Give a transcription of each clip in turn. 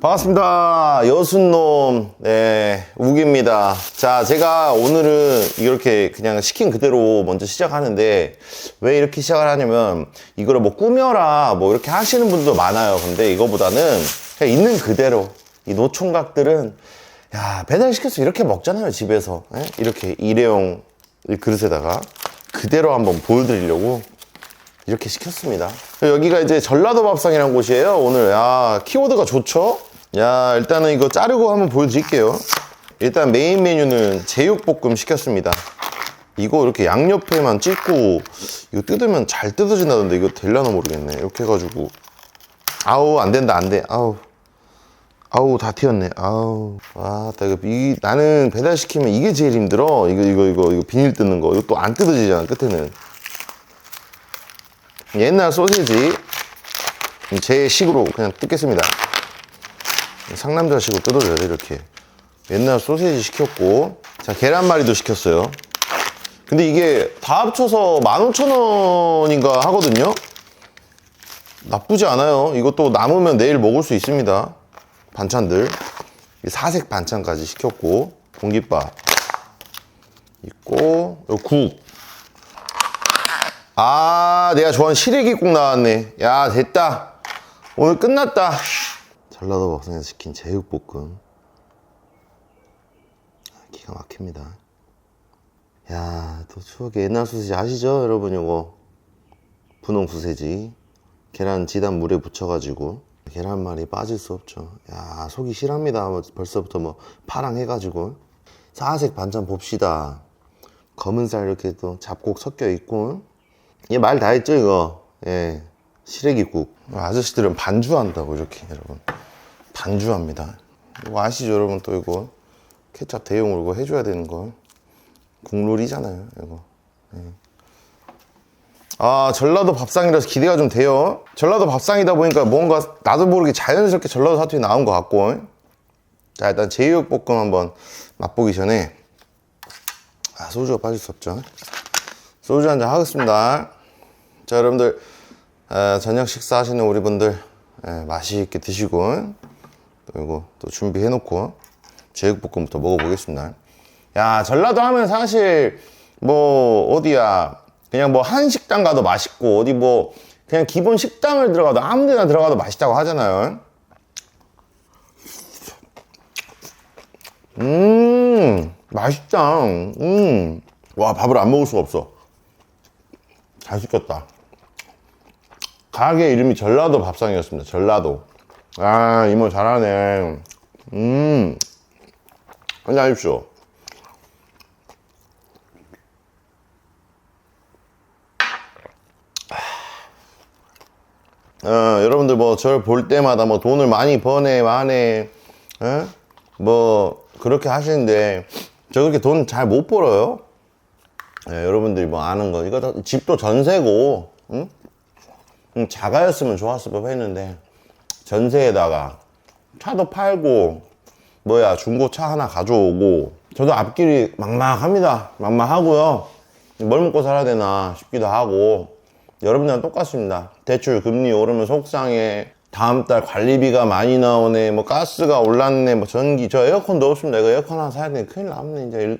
반갑습니다. 여순놈, 네, 우기입니다. 자, 제가 오늘은 이렇게 그냥 시킨 그대로 먼저 시작하는데, 왜 이렇게 시작을 하냐면, 이거를 뭐 꾸며라, 뭐 이렇게 하시는 분도 많아요. 근데 이거보다는 그냥 있는 그대로, 이 노총각들은, 야, 배달시켜서 이렇게 먹잖아요, 집에서. 예? 이렇게 일회용 이 그릇에다가. 그대로 한번 보여드리려고 이렇게 시켰습니다. 여기가 이제 전라도 밥상이라는 곳이에요. 오늘 야 키워드가 좋죠? 야 일단은 이거 자르고 한번 보여드릴게요. 일단 메인 메뉴는 제육볶음 시켰습니다. 이거 이렇게 양옆에만 찍고 이거 뜯으면 잘 뜯어진다던데 이거 될려나 모르겠네. 이렇게 해가지고 아우 안 된다 안 돼. 아우 아우 다 튀었네. 아우 와, 나 이거 이 나는 배달 시키면 이게 제일 힘들어. 이거 이거 이거 이거 비닐 뜯는 거. 이거 또 안 뜯어지잖아 끝에는. 옛날 소시지 제 식으로 그냥 뜯겠습니다. 상남자식으로 뜯어줘야 돼 이렇게. 옛날 소시지 시켰고 자 계란말이도 시켰어요. 근데 이게 다 합쳐서 15,000원인가 하거든요. 나쁘지 않아요. 이것도 남으면 내일 먹을 수 있습니다. 반찬들. 사색 반찬까지 시켰고 공깃밥 있고 여기 국. 아, 내가 좋아하는 시래기국 나왔네. 야, 됐다. 오늘 끝났다. 전라도 밥상에서 시킨 제육볶음. 기가 막힙니다. 야, 또 추억의 옛날 소세지 아시죠? 여러분, 요거. 분홍 소세지. 계란 지단 물에 묻혀가지고. 계란말이 빠질 수 없죠. 야, 속이 실합니다. 뭐 벌써부터 뭐 파랑 해가지고. 사색 반찬 봅시다. 검은 살 이렇게 또 잡곡 섞여 있고. 얘 말 다 했죠, 이거. 예. 시래기국. 아저씨들은 반주한다고, 이렇게, 여러분. 반주합니다. 이거 아시죠, 여러분? 또 이거. 케찹 대용으로 이거 해줘야 되는 거. 국룰이잖아요, 이거. 예. 아, 전라도 밥상이라서 기대가 좀 돼요. 전라도 밥상이다 보니까 뭔가 나도 모르게 자연스럽게 전라도 사투리 나온 것 같고. 자, 일단 제육볶음 한번 맛보기 전에. 아, 소주가 빠질 수 없죠. 소주 한 잔 하겠습니다. 자, 여러분들, 에, 저녁 식사하시는 우리 분들, 에, 맛있게 드시고, 또 이거 또 준비해놓고, 제육볶음부터 먹어보겠습니다. 야, 전라도 하면 사실, 뭐, 어디야, 그냥 뭐 한식당 가도 맛있고, 어디 뭐, 그냥 기본 식당을 들어가도 아무 데나 들어가도 맛있다고 하잖아요. 음, 맛있다. 음. 와, 밥을 안 먹을 수가 없어. 잘 시켰다. 가게 이름이 전라도 밥상이었습니다. 전라도. 아, 이모 잘하네. 음. 한잔 하십시오. 어, 여러분들 뭐절볼 때마다 뭐 돈을 많이 버네, 마네, 어? 뭐 그렇게 하시는데 저 그렇게 돈 잘 못 벌어요. 예, 여러분들이 뭐 아는 거 이거 다 집도 전세고 응? 응, 자가였으면 좋았을 법 했는데 전세에다가 차도 팔고 뭐야 중고차 하나 가져오고 저도 앞길이 막막합니다. 막막하고요. 뭘 먹고 살아야 되나 싶기도 하고 여러분들랑 똑같습니다. 대출 금리 오르면 속상해. 다음 달 관리비가 많이 나오네. 뭐 가스가 올랐네. 뭐 전기 저 에어컨도 없습니다. 이거 에어컨 하나 사야 되니 큰일 났네. 이제 일-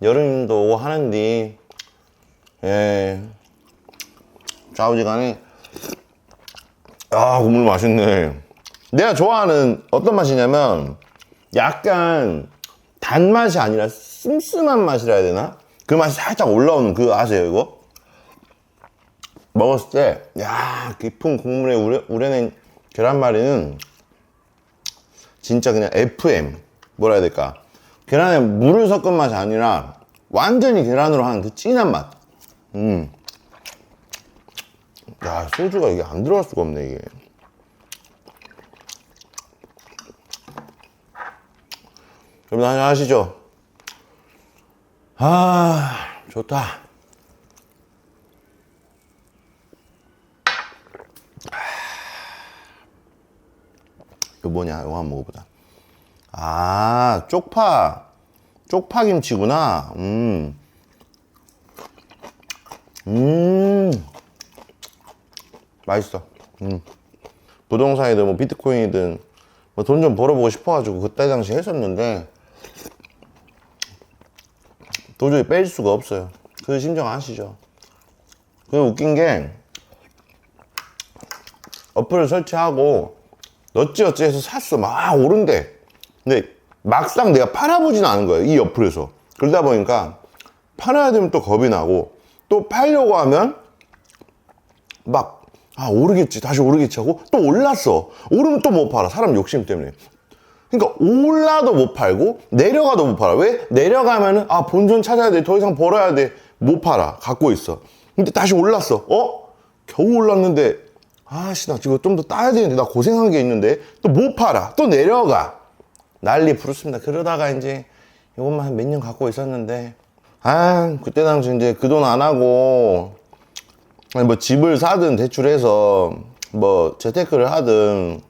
여름도 오고 하는데. 예. 좌우지간에 아 국물 맛있네. 내가 좋아하는 어떤 맛이냐면 약간 단맛이 아니라 슴슴한 맛이라 해야 되나? 그 맛이 살짝 올라오는 그 아세요 이거? 먹었을 때 야 깊은 국물에 우려, 우려낸 계란말이는 진짜 그냥 FM 뭐라 해야 될까? 계란에 물을 섞은 맛이 아니라 완전히 계란으로 한그 진한 맛. 음. 야, 소주가 이게 안 들어갈 수가 없네, 이게. 여러분, 한잔 하시죠. 아, 좋다. 이거 뭐냐, 이거 한번 먹어보자. 아, 쪽파. 쪽파 김치구나. 음. 음. 맛있어. 음. 부동산이든 뭐 비트코인이든 뭐 돈 좀 벌어보고 싶어가지고 그때 당시 했었는데 도저히 뺄 수가 없어요. 그 심정 아시죠? 그 웃긴 게 어플을 설치하고 어찌어찌 해서 샀어. 막 오른대. 근데 막상 내가 팔아보진 않은 거예요. 이 어플에서. 그러다 보니까 팔아야 되면 또 겁이 나고 또 팔려고 하면 막 아 오르겠지. 다시 오르겠지 하고 또 올랐어. 오르면 또 못 팔아. 사람 욕심 때문에. 그러니까 올라도 못 팔고 내려가도 못 팔아. 왜? 내려가면은 아 본전 찾아야 돼. 더 이상 벌어야 돼. 못 팔아. 갖고 있어. 근데 다시 올랐어. 어? 겨우 올랐는데 아씨 나 지금 좀 더 따야 되는데. 나 고생한 게 있는데. 또 못 팔아. 또 내려가. 난리 부르습니다. 그러다가 이제 이것만 한몇년 갖고 있었는데. 아 그때 당시 이제 그 돈 안 하고 뭐 집을 사든 대출해서 뭐 재테크를 하든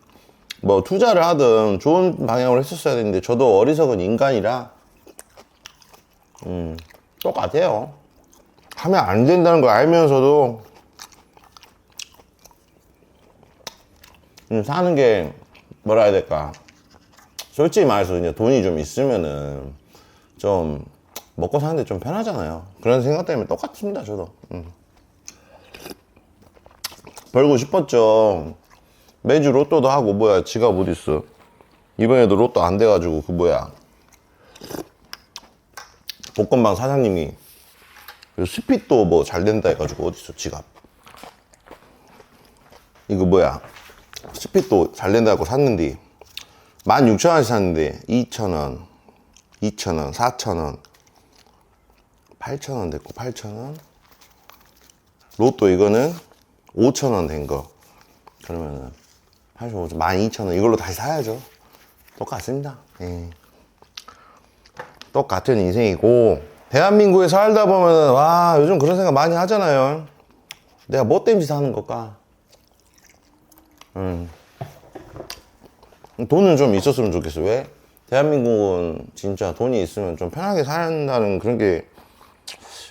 뭐 투자를 하든 좋은 방향으로 했었어야 되는데 저도 어리석은 인간이라 음 똑같아요. 하면 안 된다는 걸 알면서도 음, 사는 게 뭐라 해야 될까? 솔직히 말해서 이제 돈이 좀 있으면은 좀 먹고 사는데 좀 편하잖아요. 그런 생각 때문에 똑같습니다 저도. 음. 벌고 싶었죠. 매주 로또도 하고 뭐야 지갑 어디 있어? 이번에도 로또 안 돼가지고 그 뭐야 복권방 사장님이 그 스핏도 뭐 잘 된다 해가지고 어디 있어 지갑? 이거 뭐야 스핏도 잘 된다고 샀는데 16,000원씩 샀는데 2,000원 2,000원 4,000원 8,000원 됐고 8,000원 로또 이거는 5,000원 된 거. 그러면은, 85,000원, 12,000원. 이걸로 다시 사야죠. 똑같습니다. 예. 똑같은 인생이고, 대한민국에 살다 보면은, 와, 요즘 그런 생각 많이 하잖아요. 내가 뭐 때문에 사는 걸까? 음. 돈은 좀 있었으면 좋겠어. 왜? 대한민국은 진짜 돈이 있으면 좀 편하게 산다는 그런 게,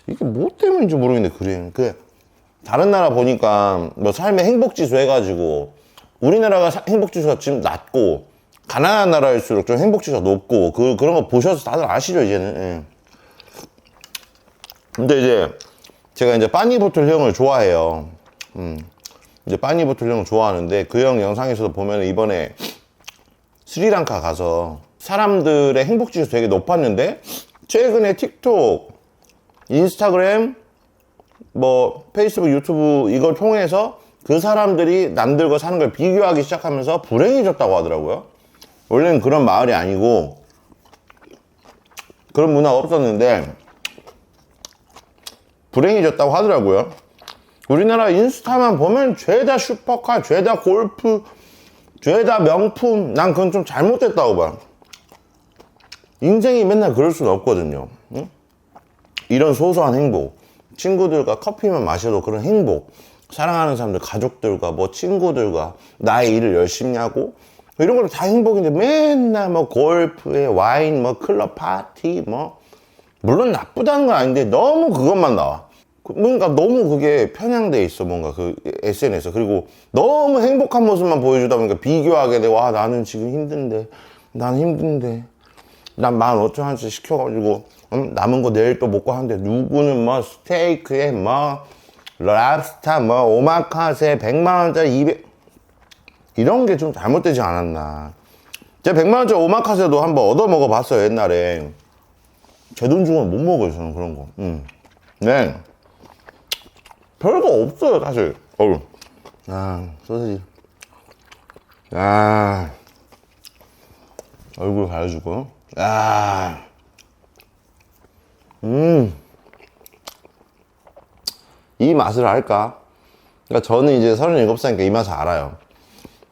이게 뭐 때문인지 모르겠는데, 그래. 그, 다른 나라 보니까 뭐 삶의 행복지수 해가지고 우리나라가 사- 행복지수가 지금 낮고 가난한 나라일수록 좀 행복지수가 높고 그, 그런 거 보셔서 다들 아시죠 이제는 예. 근데 이제 제가 이제 빠니보틀 형을 좋아해요 음. 이제 빠니보틀 형을 좋아하는데 그 형 영상에서도 보면 이번에 스리랑카 가서 사람들의 행복지수 되게 높았는데 최근에 틱톡 인스타그램 뭐 페이스북, 유튜브 이걸 통해서 그 사람들이 남들과 사는 걸 비교하기 시작하면서 불행해졌다고 하더라고요. 원래는 그런 마을이 아니고 그런 문화가 없었는데 불행해졌다고 하더라고요. 우리나라 인스타만 보면 죄다 슈퍼카, 죄다 골프, 죄다 명품. 난 그건 좀 잘못됐다고 봐. 인생이 맨날 그럴 수는 없거든요. 응? 이런 소소한 행복. 친구들과 커피만 마셔도 그런 행복. 사랑하는 사람들, 가족들과 뭐 친구들과 나의 일을 열심히 하고 이런 걸다 행복인데 맨날 뭐 골프에 와인, 뭐 클럽 파티, 뭐 물론 나쁘다는 건 아닌데 너무 그것만 나와. 그 뭔가 너무 그게 편향돼 있어 뭔가 그 SNS 그리고 너무 행복한 모습만 보여주다 보니까 비교하게 아 나는 지금 힘든데 나는 힘든데 난 만 오천 원씩 시켜가지고 음, 남은 거 내일 또 먹고 하는데 누구는 뭐 스테이크에 뭐 랍스타 뭐 오마카세 100만 원짜리 200 이런 게 좀 잘못되지 않았나. 제가 100만 원짜리 오마카세도 한번 얻어 먹어 봤어요 옛날에. 제 돈 주고는 못 먹어요 저는 그런 거. 음. 네. 별거 없어요 사실. 어우. 아 소세지. 아. 얼굴 가려주고. 아 음. 이 맛을 알까? 그러니까 저는 이제 37살이니까 이 맛을 알아요.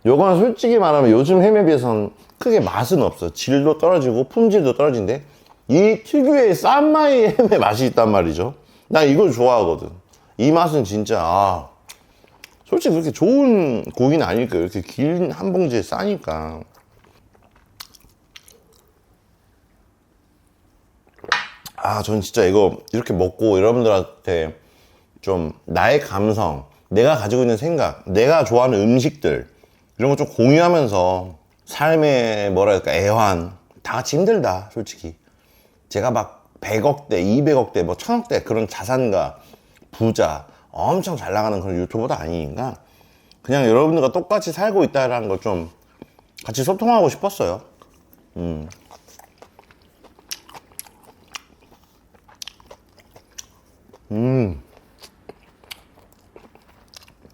요건 솔직히 말하면 요즘 햄에 비해서는 크게 맛은 없어. 질도 떨어지고 품질도 떨어진데 이 특유의 쌈마이 햄의 맛이 있단 말이죠. 난 이걸 좋아하거든. 이 맛은 진짜 아 솔직히 그렇게 좋은 고기는 아닐까 이렇게 긴 한 봉지에 싸니까 아, 전 진짜 이거 이렇게 먹고 여러분들한테 좀 나의 감성, 내가 가지고 있는 생각, 내가 좋아하는 음식들, 이런 거 좀 공유하면서 삶의 뭐랄까 애환. 다 같이 힘들다 솔직히. 제가 막 100억대 200억대 뭐 1000억대 그런 자산가 부자 엄청 잘 나가는 그런 유튜버도 아니니까 그냥 여러분들과 똑같이 살고 있다라는 걸 좀 같이 소통하고 싶었어요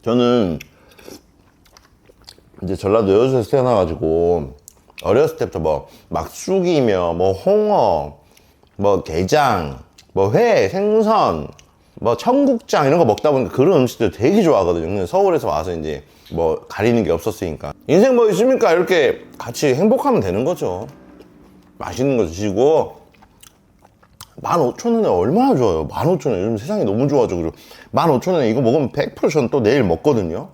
저는 이제 전라도 여수에서 태어나가지고 어렸을 때부터 뭐 막쑥이며 뭐 홍어 뭐 게장 뭐 회 생선 뭐 청국장 이런 거 먹다 보니까 그런 음식들 되게 좋아하거든요. 근데 서울에서 와서 이제 뭐 가리는 게 없었으니까. 인생 뭐 있습니까? 이렇게 같이 행복하면 되는 거죠. 맛있는 거 드시고 15,000원에 얼마나 좋아요 15,000원 요즘 세상이 너무 좋아져 그리고 15,000원에 이거 먹으면 100% 저는 또 내일 먹거든요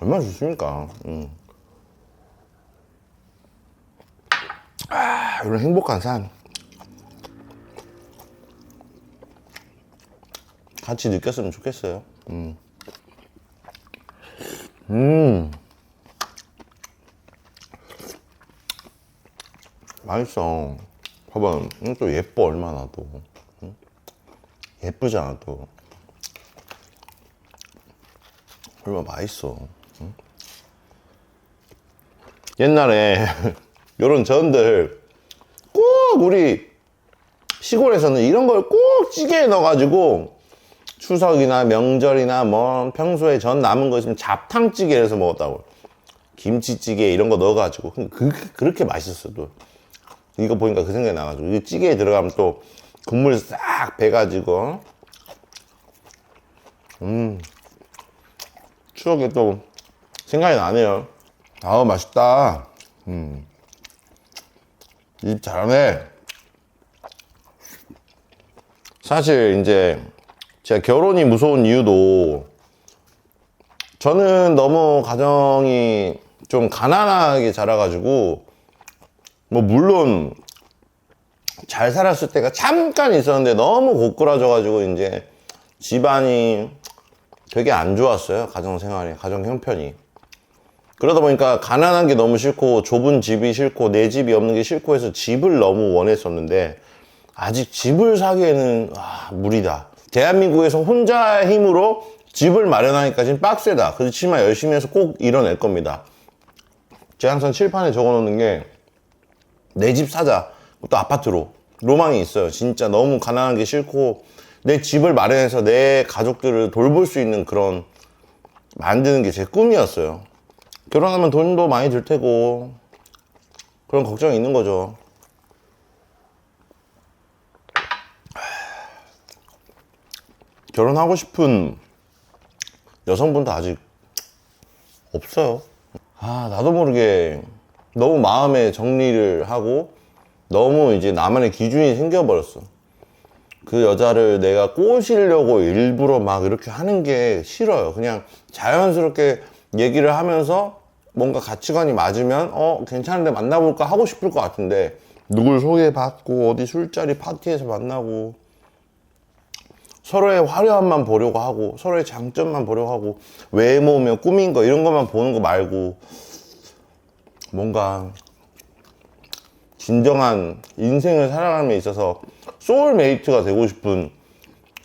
얼마나 좋습니까 음. 아, 이런 행복한 삶 같이 느꼈으면 좋겠어요. 음. 음. 맛있어. 봐봐. 음, 또 예뻐, 얼마나 또. 응? 예쁘잖아, 또. 얼마나 맛있어. 응? 옛날에 요런 전들 꼭 우리 시골에서는 이런 걸 꼭 찌개에 넣어가지고 추석이나 명절이나 뭐 평소에 전 남은 거 있으면 잡탕찌개 해서 먹었다고 김치찌개 이런 거 넣어가지고 그, 그렇게 맛있었어 또 이거 보니까 그 생각이 나가지고. 이 찌개에 들어가면 또 국물 싹 배가지고. 음. 추억이 또 생각이 나네요. 아우 맛있다. 음. 입 잘하네. 사실 이제 제가 결혼이 무서운 이유도 저는 너무 가정이 좀 가난하게 자라가지고 뭐 물론 잘 살았을 때가 잠깐 있었는데 너무 고꾸라져가지고 이제 집안이 되게 안 좋았어요 가정 생활이 가정 형편이. 그러다 보니까 가난한 게 너무 싫고 좁은 집이 싫고 내 집이 없는 게 싫고 해서 집을 너무 원했었는데 아직 집을 사기에는 아, 무리다. 대한민국에서 혼자 힘으로 집을 마련하기까지는 빡세다. 그렇지만 열심히 해서 꼭 이뤄낼 겁니다. 제가 항상 칠판에 적어 놓는 게 내 집 사자. 또 아파트로. 로망이 있어요. 진짜 너무 가난한 게 싫고 내 집을 마련해서 내 가족들을 돌볼 수 있는 그런 만드는 게 제 꿈이었어요. 결혼하면 돈도 많이 들 테고 그런 걱정이 있는 거죠. 결혼하고 싶은 여성분도 아직 없어요. 아, 나도 모르게 너무 마음의 정리를 하고 너무 이제 나만의 기준이 생겨버렸어. 그 여자를 내가 꼬시려고 일부러 막 이렇게 하는 게 싫어요. 그냥 자연스럽게 얘기를 하면서 뭔가 가치관이 맞으면 어, 괜찮은데 만나볼까 하고 싶을 것 같은데 누굴 소개받고 어디 술자리 파티에서 만나고 서로의 화려함만 보려고 하고 서로의 장점만 보려고 하고 외모며 꾸민 거 이런 것만 보는 거 말고 뭔가 진정한 인생을 살아가는 데 있어서 소울메이트가 되고 싶은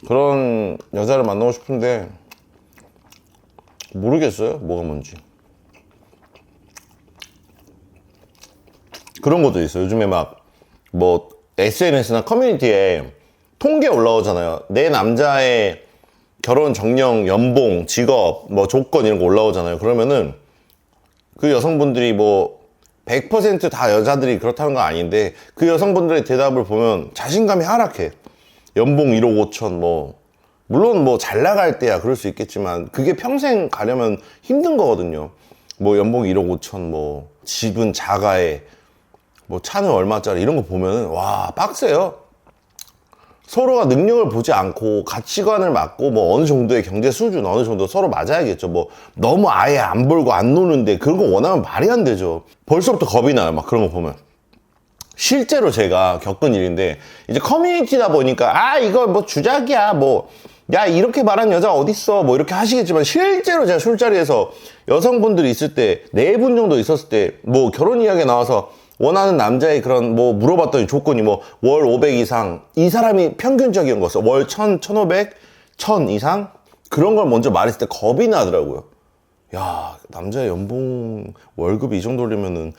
그런 여자를 만나고 싶은데 모르겠어요 뭐가 뭔지 그런 것도 있어요 요즘에 막 뭐 SNS나 커뮤니티에 통계 올라오잖아요. 내 남자의 결혼 정령, 연봉, 직업, 뭐 조건 이런 거 올라오잖아요. 그러면은 그 여성분들이 뭐 100%다 여자들이 그렇다는 건 아닌데 그 여성분들의 대답을 보면 자신감이 하락해. 연봉 1억 5천 뭐 물론 뭐 잘 나갈 때야 그럴 수 있겠지만 그게 평생 가려면 힘든 거거든요. 뭐 연봉 1억 5천 뭐 집은 자가에 뭐 차는 얼마짜리 이런 거 보면은 와 빡세요. 서로가 능력을 보지 않고 가치관을 맞고 뭐 어느 정도의 경제 수준 어느 정도 서로 맞아야겠죠. 뭐 너무 아예 안 벌고 안 노는데 그런 거 원하면 말이 안 되죠. 벌써부터 겁이 나요. 막 그런 거 보면. 실제로 제가 겪은 일인데 이제 커뮤니티다 보니까 아 이거 뭐 주작이야 뭐 야 이렇게 말한 여자 어딨어 뭐 이렇게 하시겠지만 실제로 제가 술자리에서 여성분들이 있을 때 네 분 정도 있었을 때 뭐 결혼 이야기 나와서 원하는 남자의 그런 뭐 물어봤더니 조건이 뭐 월 500 이상 이 사람이 평균적인 거였어 월 1000, 1500, 1000 이상? 그런 걸 먼저 말했을 때 겁이 나더라고요. 야 남자 연봉 월급이 이 정도 되면은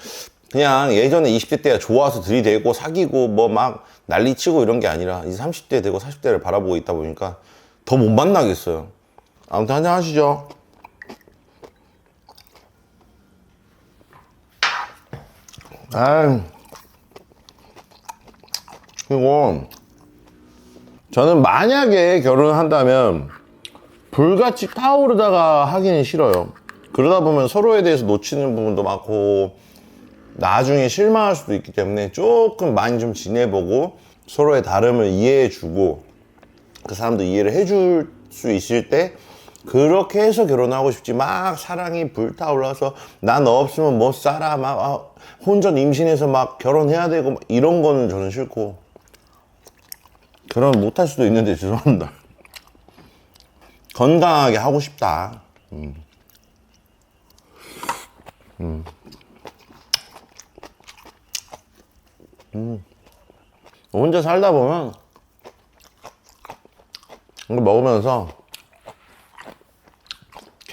그냥 예전에 20대 때야 좋아서 들이대고 사귀고 뭐 막 난리치고 이런 게 아니라 이제 30대 되고 40대를 바라보고 있다 보니까 더 못 만나겠어요. 아무튼 한잔 하시죠 아유 그리고 저는 만약에 결혼을 한다면 불같이 타오르다가 하기는 싫어요. 그러다 보면 서로에 대해서 놓치는 부분도 많고 나중에 실망할 수도 있기 때문에 조금 많이 좀 지내보고 서로의 다름을 이해해주고 그 사람도 이해를 해줄 수 있을 때 그렇게 해서 결혼하고 싶지 막 사랑이 불타올라서 나 너 없으면 못 살아 막 아, 혼전 임신해서 막 결혼해야 되고 막 이런 거는 저는 싫고 결혼 못 할 수도 있는데 죄송합니다. 건강하게 하고 싶다. 음. 음. 음. 혼자 살다 보면 먹으면서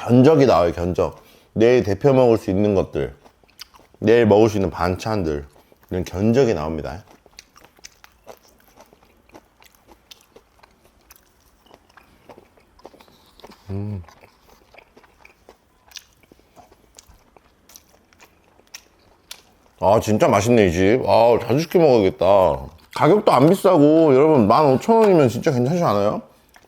견적이 나와요, 견적. 내일 대표 먹을 수 있는 것들, 내일 먹을 수 있는 반찬들, 이런 견적이 나옵니다. 아 진짜 맛있네 이 집. 아 자주 시켜 먹어야겠다. 가격도 안 비싸고 여러분 15,000원이면 진짜 괜찮지 않아요?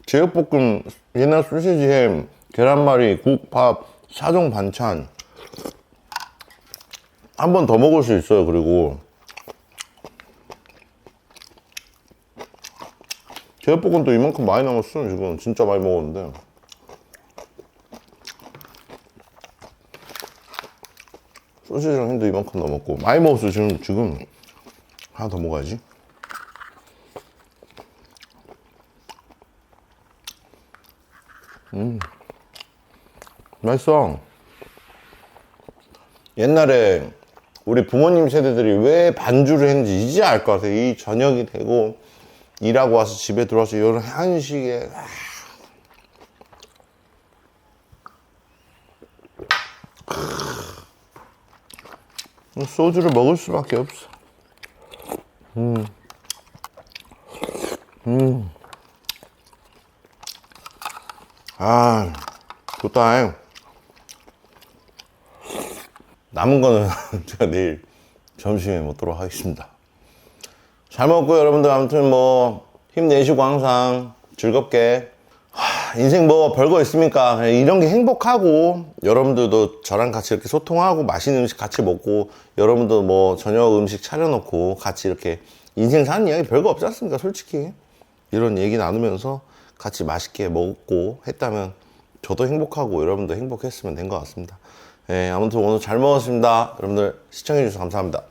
제육볶음, 옛날 소시지 햄, 계란말이, 국, 밥, 사종 반찬. 한 번 더 먹을 수 있어요 그리고. 제육볶음도 이만큼 많이 남았어 지금. 진짜 많이 먹었는데. 소시지랑 햄도 이만큼 넘었고. 많이 먹었어 지금 지금. 하나 더 먹어야지. 음 맛있어 옛날에 우리 부모님 세대들이 왜 반주를 했는지 이제 알 것 같아 이 저녁이 되고 일하고 와서 집에 들어와서 이런 한식에 아. 소주를 먹을 수밖에 없어. 음. 음. 아, 좋다. 남은 거는 제가 내일 점심에 먹도록 하겠습니다. 잘 먹고 여러분들 아무튼 뭐 힘내시고 항상 즐겁게 하, 인생 뭐 별거 있습니까? 이런 게 행복하고 여러분들도 저랑 같이 이렇게 소통하고 맛있는 음식 같이 먹고 여러분도 뭐 저녁 음식 차려놓고 같이 이렇게 인생 사는 이야기 별거 없지 않습니까? 솔직히 이런 얘기 나누면서 같이 맛있게 먹고 했다면 저도 행복하고 여러분도 행복했으면 된 것 같습니다. 예, 아무튼 오늘 잘 먹었습니다. 여러분들 시청해주셔서 감사합니다.